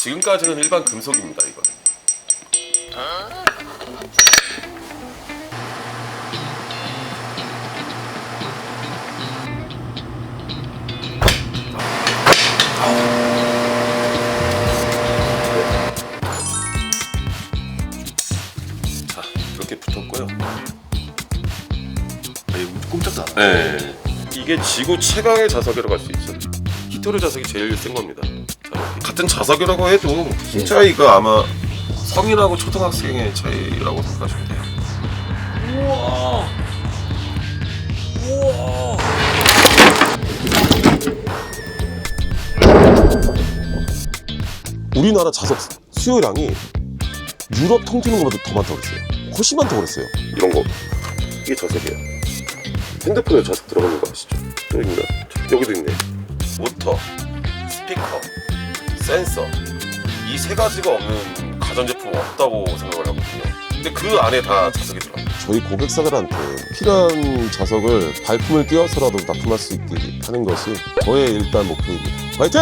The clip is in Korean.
지금까지는 일반 금속입니다 이거는. 자 이렇게 붙었고요. 꼼짝도 안 네. 이게 지구 최강의 자석이라고 할 수 있죠. 히토르 자석이 제일 센 겁니다. 같은 자석이라고 해도 힘 차이가 아마 성인하고 초등학생의 차이라고 생각하시면 돼요. 우리나라 자석 수요량이 유럽 통틀는 것보다 더 많다고 그랬어요. 훨씬 많다고 그랬어요. 이런 거 이게 자석이에요. 핸드폰에 자석 들어가는 거 아시죠? 또 있나? 여기도 있네. 모터, 스피커, 센서 이 세 가지가 없는 가전제품 없다고 생각을 하거든요. 근데 그 안에 다 자석이 들어가요. 저희 고객사들한테 필요한 자석을 발품을 띄어서라도 납품할 수 있게 하는 것이 저의 일단 목표입니다. 화이팅!